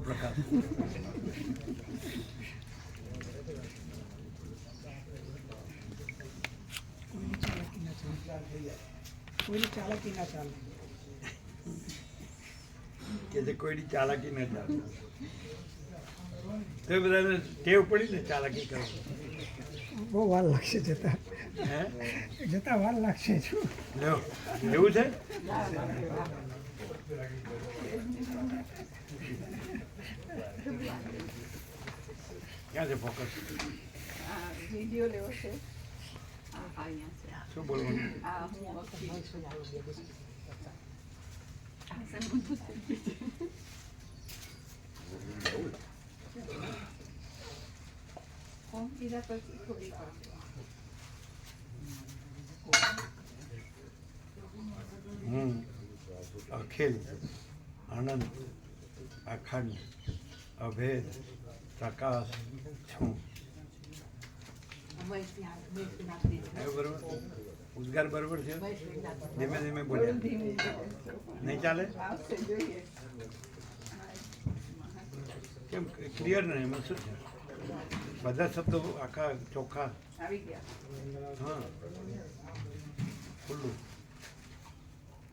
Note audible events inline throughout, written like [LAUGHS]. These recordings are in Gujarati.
પ્રકાશ કોઈની ચાલાકી ના ચાલે કોઈની ચાલાકી ના ચાલે કે જે કોઈની ચાલાકી ન ચાલે. તો એ બધાને ટેવ પડી ને ચાલાકી કરો. બહુ વાર લાગશે જતા. હે જતા વાર લાગશે શું લ્યો એવું છે? ક્યાં છે ફોકસ આ વીડિયો લેવો છે છે શું બોલવાનું છું છે. ફોર્મ કીધા પછી થોડી વાર હું અખિલ આનંદ અખંડ અભેદ પ્રકાશ છું. ઉદ્ગાર બરોબર છે? ધીમે ધીમે બોલ્યા. નહીં ચાલે? કેમ ક્લિયર નહીં એમાં શું છે? બધા શબ્દો આખા ચોખ્ખા. આવી ગયા. હા. ખુલ્લું.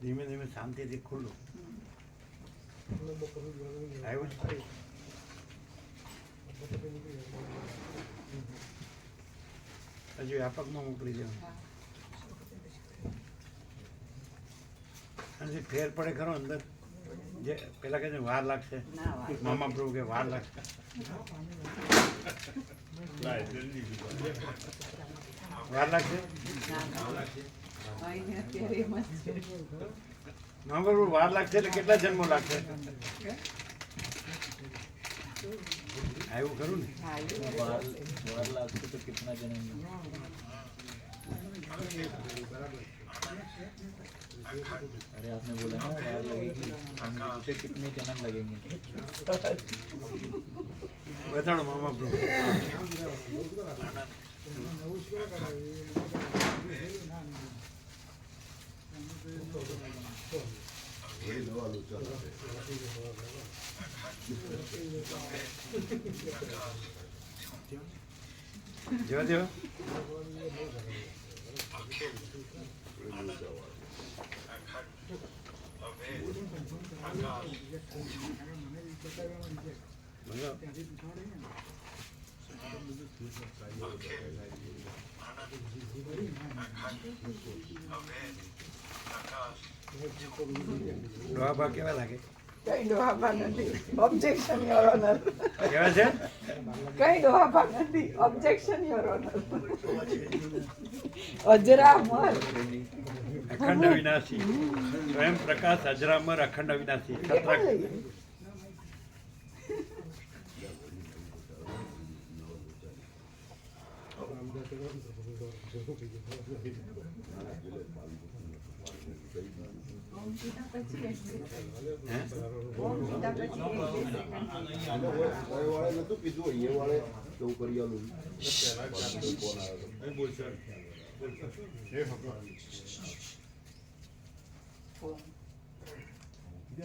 ધીમે ધીમે શાંતિથી ખુલ્લું. આવ્યું હજુ વ્યાપકમાં મોકલી દેવાનું અને ફેર પડે ખરો અંદર. જે પેલા કહે વાર લાગશે. ના વાર. મામા પ્રભુ કે વાર લાગશે. વાર લાગશે. અહીંયા અત્યારે એમ જ છે મામા પ્રભુ વાર લાગશે એટલે કેટલા જન્મો લાગશે આવ્યું ખરું ને હા એ बार बार लागते तो कितना जन्म अरे आपने बोला ना बार लगेगी हमने पूछे कितने जन्म लगेंगे બતાડો મામા પ્રભુ જો જો બોલો. કેવા લાગે? કઈ ડોહાભા નથી. ઓબ્જેક્શન યોર ઓનર કેવા છે? કઈ ડોહાભા નથી. ઓબ્જેક્શન યોર ઓનર અજરામર. અખંડ અવિનાશી. સ્વયં પ્રકાશ અજરામર અખંડ અવિનાશી. હે? વાળે નતું કીધું અહીંયા વાળે કેવું કરી આલું ફોન આવ્યો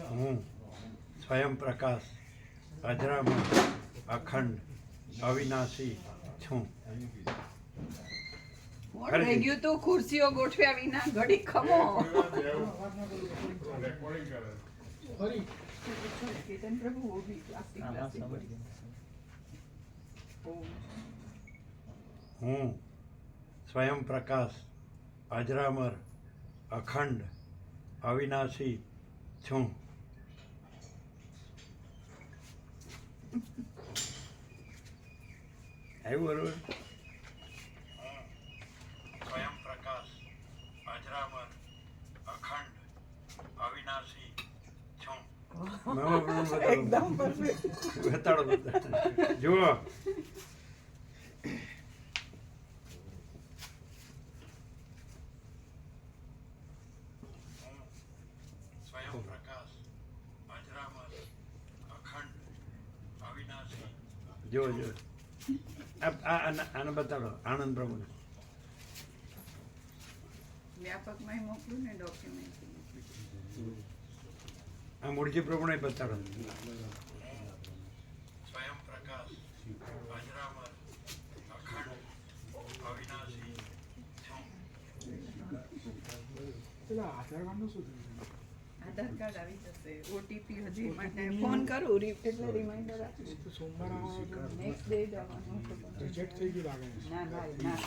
હું સ્વયં પ્રકાશ અજરામર અખંડ અવિનાશી છું. હું સ્વયં પ્રકાશ અજરામર અખંડ અવિનાશી છું. [LAUGHS] આવ્યું બરોબર એકદમ પરફેક્ટ બતાડો જુઓ. સ્વયં પ્રકાશ અજરામર અખંડ અવિનાશી. જો આને બતાડો આનંદ પ્રભુને. વ્યાપકમાં મોકલું ને ડોક્યુમેન્ટ આ મૂળજી પ્રમાણે બતાડો સ્વયં પ્રકાશ અજરામર અખંડ આધાર કાર્ડ આવી જશે. ઓટીપી હજી મને ફોન કરું એટલે રિમાઇન્ડર આપું. સોમવાર નેક્સ્ટ થઈ ગયું ના ના ના.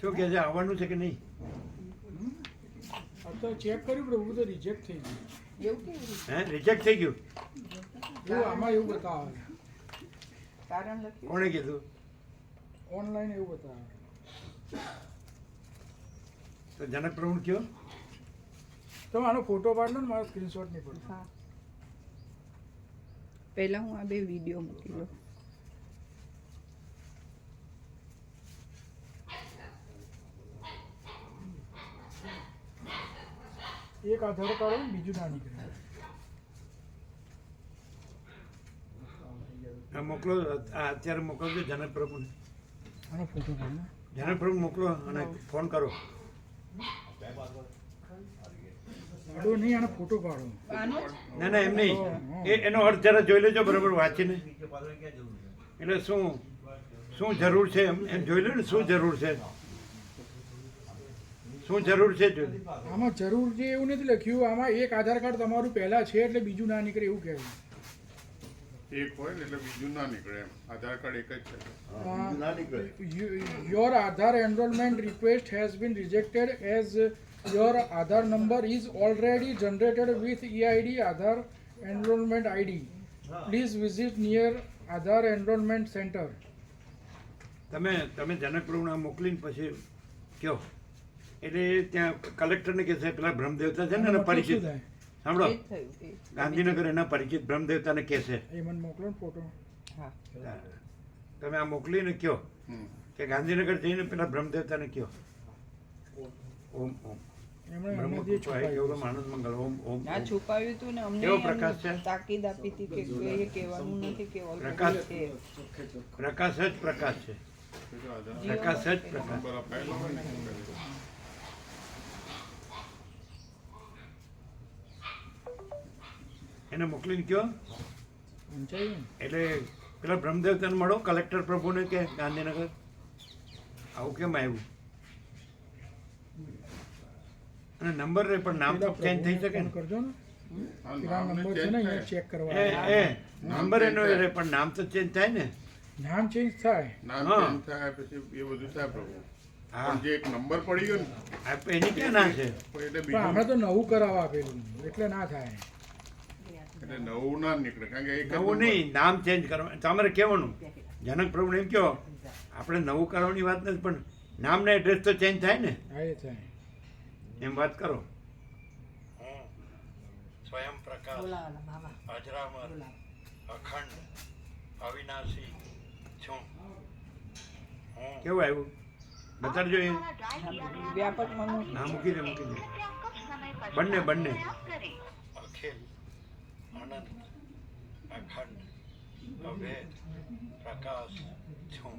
શું કે છે? આવવાનું છે કે નહીં? અત્યારે ચેક કર્યું પ્રભુ તો રિજેક્ટ થઈ ગયું. એવું કેવું હે રિજેક્ટ થઈ ગયું? એવું આમાં એવું બતાવે. કારણ લખ્યું. કોણે કીધું? ઓનલાઈન એવું બતાવે. તો જનક પ્રવણ કયો? તમે આનો ફોટો પાડલો ને મારો સ્ક્રીનશોટ નહીં પડે હા. પહેલા હું આ બે વીડિયો મૂકી લઉં એક આધાર કાર્ડ હોય ને બીજું ના નીકળે. મોકલો આ અત્યારે મોકલજો જનક પ્રભુ ફોટો પાડો જનક પ્રભુ મોકલો અને ફોન કરો. પાડો નહીં આનો ફોટો પાડો. ના ના એમ નહીં. એ એનો અર્થ જરા જોઈ લેજો બરાબર વાંચીને. એટલે શું શું જરૂર છે એમ? એમ જોઈ લો ને શું જરૂર છે શું જરૂર છે આમાં જરૂર છે એવું નથી લખ્યું. આમાં એક આધાર કાર્ડ તમારું પહેલા છે એટલે બીજું ના નીકળે એવું કહેવું એક હોય એટલે બીજું ના નીકળે એમ. આધાર કાર્ડ એક જ છે. ના નીકળે. Your Aadhaar enrolment request has been rejected as your Aadhaar number is already generated with EID Aadhaar enrolment ID please visit near Aadhaar enrolment centre તમે તમે જનક પ્રભુને મોકલીને પછી કહો. એટલે ત્યાં કલેક્ટરને કહેશે પેલા બ્રહ્મદેવતા છે ને એના પરિચિત. સાંભળો. ગાંધીનગર એના પરિચિત બ્રહ્મદેવતાને કહેશે. એ મને મોકલો ને ફોટો હા. તમે આ મોકલીને કહો કે ગાંધીનગર જઈને પેલા બ્રહ્મદેવતાને કહો ઓમ ઓમ. પ્રકાશ જ પ્રકાશ છે. છુપાયું જ આનંદ મંગલ ઓમ ઓમ આ ઓમ. છુપાવ્યું હતું ને અમને કેવો એમ પ્રકાશ છે? તાકીદ આપી હતી કે એ કહેવાનું નથી કે પ્રકાશ. already છે પ્રકાશ જ પ્રકાશ છે એટલે આધાર પ્રકાશ જ પ્રકાશ નંબર અપાયેલો હોય ને એટલે. એને મોકલીને કહો એટલે પેલા બ્રહ્મદેવતાને મળો કલેક્ટર પ્રભુને કે ગાંધીનગર. આવું કેમ આવ્યું? અને નંબર રે પણ નામ તો ચેન્જ થઈ શકે ને. કરજો ને. હા, પેલા નામને નંબર છે change ને થાય. અહીંયા ચેક કરવા એ નંબર એનો રે પણ નામ તો ચેન્જ થાય ને. નામ ચેન્જ થાય. નામ હા. થાય પછી એ બધું થાય પ્રભુ. હા. જે એક નંબર પડી ગયો ને એની ક્યાં ના છે? એટલે હમણાં તો નવું કરાવવા આપેલું. એટલે ના થાય. એટલે નવું ના નીકળે કારણ કે એક નવું નહીં નામ ચેન્જ કરવા તમારે કહેવાનું જનક પ્રભુને એમ કહો આપણે નવું કરવાની વાત નથી પણ નામ ને એડ્રેસ તો ચેન્જ થાય ને. થાય. એમ વાત કરો. સ્વયં પ્રકાશ અજરામર અખંડ અવિનાશી છું. કેવું આવ્યું? બતાડજો એ વ્યાપક નામ મૂકી દે મૂકી દે. બંને બંને. અખિલ આનંદ અખંડ અભેદ પ્રકાશ છું.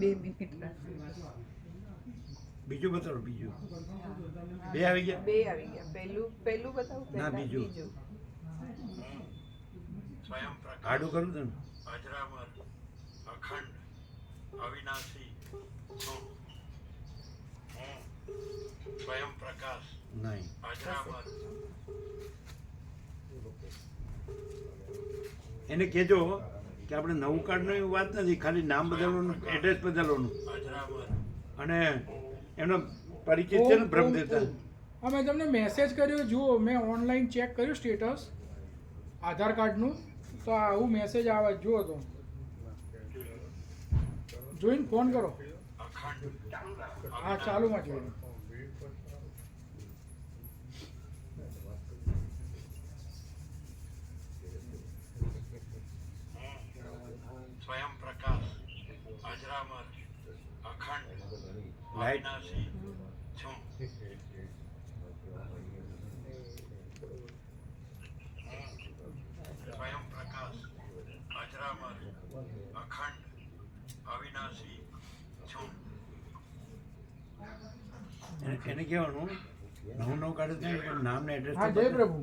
બે મિનિટ. બીજું બતાવો બીજું. બે આવી ગયા? બે આવી ગયા. પહેલું પહેલું બતાવું ના, બીજું. બીજું. આડું કરું તને? અજરામર અખંડ અવિનાશી છું. સ્વયં પ્રકાશ નહીં અજરામર એને કહેજો કે આપણે નવું કાર્ડની વાત નથી ખાલી નામ બદલવાનું એડ્રેસ બદલવાનું. અને એમનો પરિચિત છે ને બ્રહ્મદેવતા ઓમ. અમે તમને મેસેજ કર્યો જુઓ મેં ઓનલાઈન ચેક કર્યું સ્ટેટસ આધાર કાર્ડનું તો આવું મેસેજ આવે જુઓ તો. જોઈને ફોન કરો. હા ચાલુમાં જોયું સ્વયં પ્રકાશ અજરામર અખંડ અવિનાશી છું. સ્વયં પ્રકાશ અજરામર અખંડ અવિનાશી છું. એને કહેવાનું નવું નવું કાઢે છે પણ નામ ને એડ્રેસ હા જય પ્રભુ.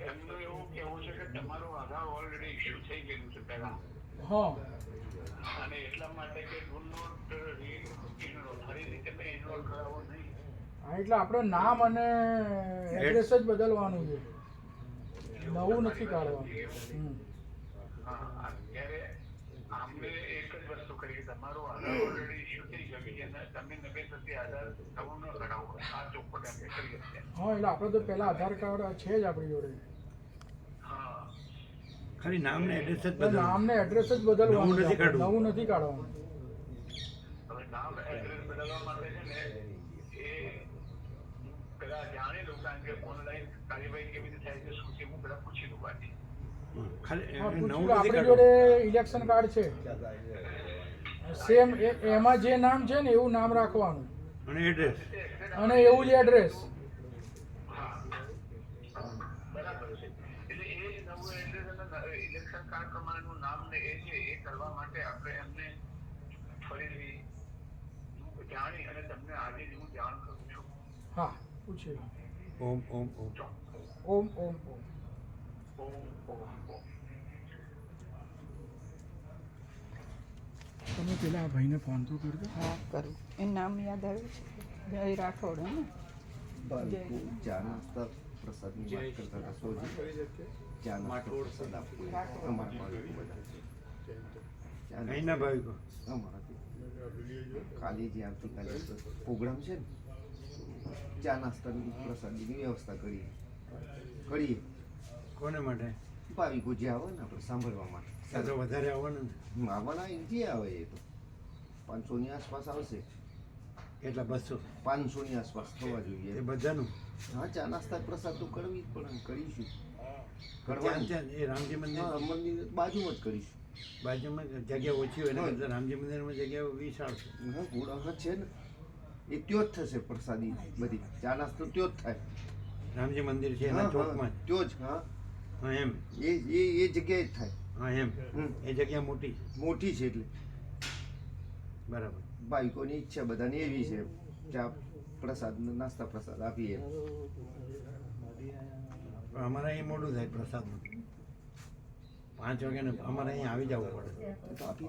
એમનું એવું કેવું છે કે તમારું આધાર ઓલરેડી થઈ ગયું છે પહેલા. હા. અને એટલા માટે કે ડુ નોટ ઇગ્નોર ફરી રીતે મેં ઇગ્નોર કરાવવો નહીં. હા એટલે આપણે નામ અને એડ્રેસ જ બદલવાનું છે. નવું નથી કાઢવાનું. હમ. હા અત્યારે આમને એક જ વસ્તુ કરી કે તમારું આધાર ઓલરેડી હા એટલે આપણે તો પહેલા આધાર કાર્ડ છે જ આપણી જોડે. ખાલી નામ ને એડ્રેસ જ તો નામ ને એડ્રેસ જ બદલવાનું નવું નથી કાઢવું. નવું નથી કાઢવાનું. હવે નામ એડ્રેસ બદલવા માટે છે ને એ પેલા જાણી લઉં કારણ કે ઓનલાઈન કાર્યવાહી કેવી રીતે થાય છે શું છે હું પેલા પૂછી લઉં બાકી. ખાલી નવું નથી કાઢવું. ઇલેક્શન કાર્ડ છે. સેમ એમાં જે નામ છે ને એવું નામ રાખવાનું. અને એડ્રેસ અને એવું જ એડ્રેસ બરાબર છે એટલે એ નવું ઇલેક્શન કાર્ડ પ્રમાણેનું નામ ને એ છે એ કરવા માટે આપણે એમને ફરીથી જાણી અને તમને આજે જ જાણ કરું હા પૂછી. લો ઓમ ઓમ. ઓમ ઓમ ઓમ. ઓમ ઓમ ઓમ ઓમ તમે પેલા આ ભાઈને ફોન તો કરજો. હા કરું. એ નામ યાદ આવ્યું છે? જય રાઠોડ હે ને? ચા નાસ્તા પ્રસાદની વાત કરતા હતા. સોજી ચા નાસ્તો પ્રસાદ આપવો અમારા ભાવિકો અમારાથી કાલે જે આવતીકાલે પ્રોગ્રામ છે ને ચા નાસ્તાની પ્રસાદીની વ્યવસ્થા કરીએ. કરીએ. કોને માટે? ભાવિકો જે આવે ને આપણે સાંભળવા માટે. વધારે આવવાનું આવવાના જે આવે એ તો. પાંચસોની આસપાસ આવશે. એટલા બસો. પાંચસોની આસપાસ થવા એ બધાનું. હા ચા નાસ્તા પ્રસાદ તો કરવી જ પણ કરીશું. કરવાનું. એ રામજી મંદિર. મંદિર બાજુમાં જ કરીશું. બાજુમાં જગ્યા ઓછી હોય ને રામજી મંદિરમાં જગ્યા વિશાળ છે. હા ઘોડા છે ને. એ ત્યો જ થશે પ્રસાદી બધી. ચા નાસ્તો ત્યો જ થાય. રામજી મંદિર છે એના ચોકમાં ત્યો જ હા. હા એમ. એ એ એ જગ્યાએ જ થાય. હા એમ. એ જગ્યા મોટી છે. મોટી છે એટલે. બરાબર. બાઈકોની ઈચ્છા બધાની એવી છે. ચા પ્રસાદ નાસ્તા પ્રસાદ આપીએ. અમારે અહીં મોડું થાય પ્રસાદનું. પાંચ વાગ્યાને અમારે અહીં આવી જવું પડે. તો આપી